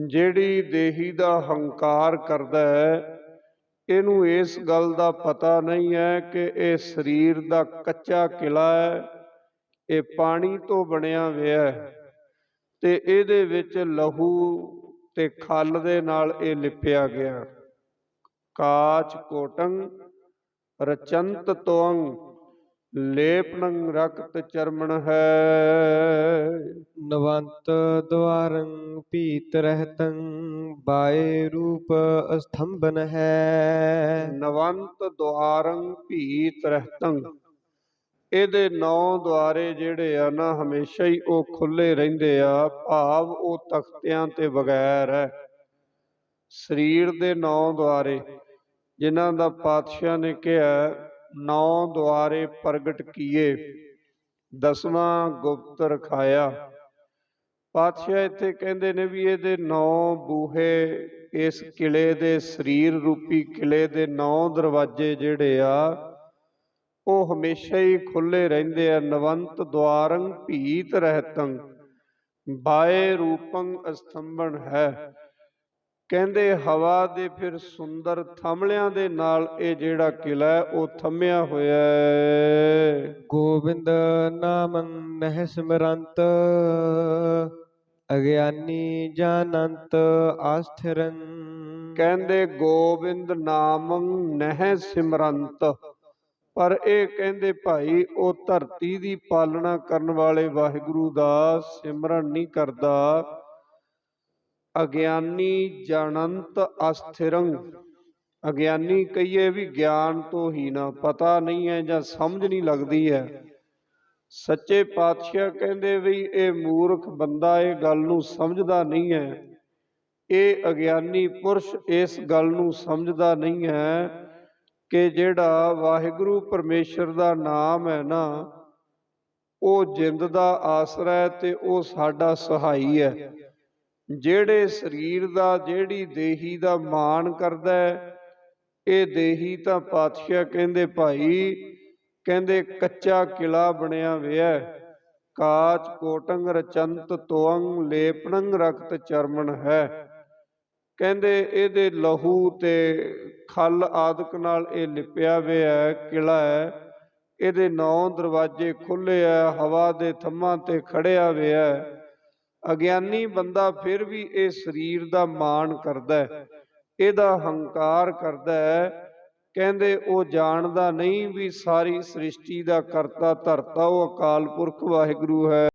ਜਿਹੜੀ ਦੇਹੀ ਦਾ ਹੰਕਾਰ ਕਰਦਾ ਹੈ, ਇਹਨੂੰ ਇਸ ਗੱਲ ਦਾ ਪਤਾ ਨਹੀਂ ਹੈ ਕਿ ਇਹ ਸਰੀਰ ਦਾ ਕੱਚਾ ਕਿਲਾ ਹੈ, ਇਹ ਪਾਣੀ ਤੋਂ ਬਣਿਆ ਹੋਇਆ ਹੈ ਤੇ ਇਹਦੇ ਵਿੱਚ ਲਹੂ ਤੇ ਖਲ ਦੇ ਨਾਲ ਇਹ ਲਿਪਿਆ ਗਿਆ। ਕਾਚ ਕੋਟੰ ਰਚੰਤ ਤੋੰ ਲੇਪਨੰ ਰਕਤ ਚਰਮਣ ਹੈ। ਨਵੰਤ ਦੁਆਰੰ ਪੀਤ ਰਹਿਤੰ ਬਾਏ ਰੂਪ ਅਸਥੰਬਨ ਹੈ। ਨਵੰਤ ਦੁਆਰੰ ਭੀਤ ਰਹਿਤੰ ਇਹਦੇ ਨੌ ਦੁਆਰੇ ਜਿਹੜੇ ਆ ਨਾ ਹਮੇਸ਼ਾ ਹੀ ਉਹ ਖੁੱਲੇ ਰਹਿੰਦੇ ਆ ਭਾਵ ਉਹ ਤਖਤਿਆਂ ਤੇ ਬਗੈਰ ਹੈ। ਸਰੀਰ ਦੇ ਨੌ ਦੁਆਰੇ ਜਿਨ੍ਹਾਂ ਦਾ ਪਾਤਸ਼ਾਹ ਨੇ ਕਿਹਾ ਨੌ ਦੁਆਰੇ ਪ੍ਰਗਟ ਕੀਏ, ਦਸਵਾਂ ਗੁਪਤ ਰਖਾਇਆ। ਪਾਤਸ਼ਾਹ ਇੱਥੇ ਕਹਿੰਦੇ ਨੇ ਵੀ ਇਹਦੇ ਨੌ ਬੂਹੇ, ਇਸ ਕਿਲੇ ਦੇ ਸਰੀਰ ਰੂਪੀ ਕਿਲੇ ਦੇ ਨੌ ਦਰਵਾਜ਼ੇ ਜਿਹੜੇ ਆ, ਉਹ ਹਮੇਸ਼ਾ ਹੀ ਖੁੱਲੇ ਰਹਿੰਦੇ ਆ, ਨਵੰਤ ਦੁਆਰੰ ਭੀਤ ਰਹਿਤੰ, ਬਾਏ ਰੂਪੰ ਅਸਥੰਬਨ ਹੈ। ਕਹਿੰਦੇ ਹਵਾ ਦੇ ਫਿਰ ਸੁੰਦਰ ਥੰਮਲਿਆਂ ਦੇ ਨਾਲ ਇਹ ਜਿਹੜਾ ਕਿਲਾ ਹੈ ਉਹ ਥੰਮਿਆ ਹੋਇਆ ਹੈ। ਗੋਬਿੰਦ ਨਾਮੰ ਨਹਿ ਸਿਮਰੰਤ ਅਗਿਆਨੀ ਜਾਨੰਤ ਆਸਥਿਰੰ। ਕਹਿੰਦੇ ਗੋਬਿੰਦ ਨਾਮੰ ਨਹਿ ਸਿਮਰੰਤ ਪਰ ਇਹ ਕਹਿੰਦੇ ਭਾਈ ਉਹ ਧਰਤੀ ਦੀ ਪਾਲਣਾ ਕਰਨ ਵਾਲੇ ਵਾਹਿਗੁਰੂ ਦਾ ਸਿਮਰਨ ਨਹੀਂ ਕਰਦਾ। ਅਗਿਆਨੀ ਜਾਣੰਤ ਅਸਥਿਰੰ ਅਗਿਆਨੀ ਕਹੀਏ ਵੀ ਗਿਆਨ ਤੋਂ ਹੀ ਨਾ, ਪਤਾ ਨਹੀਂ ਹੈ ਜਾਂ ਸਮਝ ਨਹੀਂ ਲੱਗਦੀ ਹੈ। ਸੱਚੇ ਪਾਤਸ਼ਾਹ ਕਹਿੰਦੇ ਵੀ ਇਹ ਮੂਰਖ ਬੰਦਾ ਇਹ ਗੱਲ ਨੂੰ ਸਮਝਦਾ ਨਹੀਂ ਹੈ। ਇਹ ਅਗਿਆਨੀ ਪੁਰਸ਼ ਇਸ ਗੱਲ ਨੂੰ ਸਮਝਦਾ ਨਹੀਂ ਹੈ ਕਿ ਜਿਹੜਾ ਵਾਹਿਗੁਰੂ ਪਰਮੇਸ਼ਰ ਦਾ ਨਾਮ ਹੈ ਨਾ, ਉਹ ਜਿੰਦ ਦਾ ਆਸਰਾ ਹੈ ਤੇ ਉਹ ਸਾਡਾ ਸਹਾਈ ਹੈ। ਜਿਹੜੇ ਸਰੀਰ ਦਾ, ਜਿਹੜੀ ਦੇਹੀ ਦਾ ਮਾਣ ਕਰਦਾ ਹੈ, ਇਹ ਦੇਹੀ ਤਾਂ ਪਾਤਸ਼ਾਹ ਕਹਿੰਦੇ, ਭਾਈ, ਕਹਿੰਦੇ ਕੱਚਾ ਕਿਲਾ ਬਣਿਆ ਹੋਇਆ ਕਾਚ, ਕੋਟੰਗ, ਰਚੰਤ ਤੋਅੰ ਲੇਪਣੰ ਰਕਤ, ਚਰਮਣ ਹੈ। ਕਹਿੰਦੇ ਇਹਦੇ ਲਹੂ ਤੇ ਖਲ ਆਦਿਕ ਨਾਲ ਇਹ ਲਿਪਿਆ ਹੋਇਆ ਹੈ ਕਿਲਾ ਹੈ। ਇਹਦੇ ਨੌ ਦਰਵਾਜ਼ੇ ਖੁੱਲੇ ਆ ਹਵਾ ਦੇ ਥੰਮਾਂ ਤੇ ਖੜਿਆ ਹੋਇਆ ਹੈ। ਅਗਿਆਨੀ ਬੰਦਾ ਫਿਰ ਵੀ ਇਹ ਸਰੀਰ ਦਾ ਮਾਣ ਕਰਦਾ ਹੈ, ਇਹਦਾ ਹੰਕਾਰ ਕਰਦਾ ਹੈ। ਕਹਿੰਦੇ ਉਹ ਜਾਣਦਾ ਨਹੀਂ ਵੀ ਸਾਰੀ ਸ੍ਰਿਸ਼ਟੀ ਦਾ ਕਰਤਾ ਧਰਤਾ, ਉਹ ਅਕਾਲ ਪੁਰਖ ਵਾਹਿਗੁਰੂ ਹੈ।